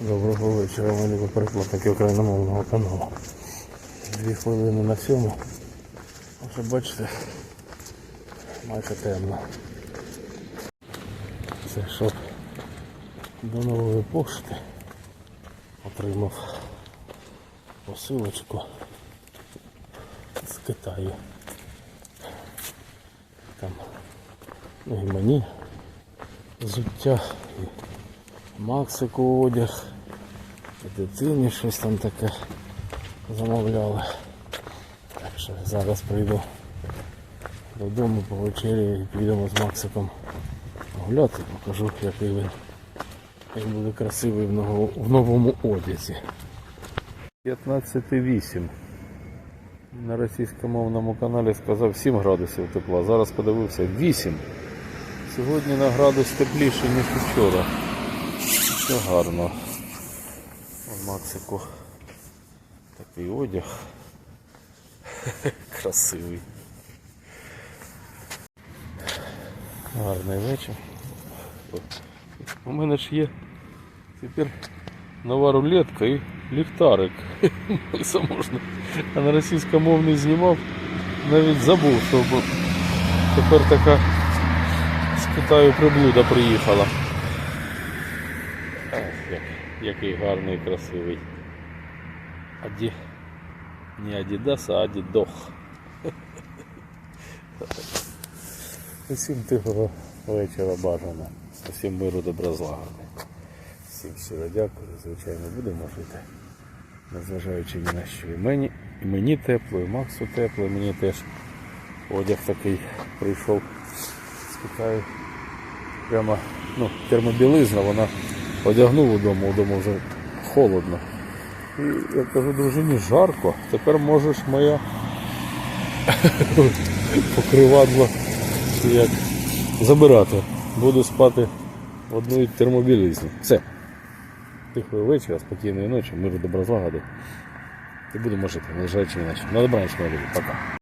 Доброго вечора, мої любі перекладники україномовного каналу. Дві хвилини на сьому. Вже бачите, майже темно. Це що до нової пошти отримав посилочку з Китаю. Там ну і мені взуття, Максику одяг, дитині щось там таке замовляли. Так що зараз прийду додому по вечері і підемо з Максиком гуляти, покажу, який він як буде красивий в новому одязі. 15,8. На російськомовному каналі сказав 7 градусів тепла. Зараз подивився 8. Сьогодні на градус тепліше, ніж вчора. Все гарно. У Максику такий одяг. Красивий. Гарний вечір. У мене ж є тепер нова рулетка і ліхтарик. Можна. А на російськомовний знімав, навіть забув, що тепер така з Китаю приблуда приїхала. Як- Який гарний красивий. Аді... Не Адідас, а Адідох. Усім тихого вечора бажано. Усім миру добра злагоди. Всім щиро дякую, звичайно, будемо жити. Незважаючи ні на що. І мені, і мені тепло, і Максу тепло, і мені теж одяг такий прийшов з. Прямо ну, термобілизна, вона одягнув удома, удома вже холодно. І я кажу, дружині, жарко, тепер можеш моя покривадло як забирати. Буду спати в одній термобілизні. Все. Тихого вечора, спокійної ночі, миру добра. І будемо жити, незважаючи ні на що. На добраніч, мої любі. Пока.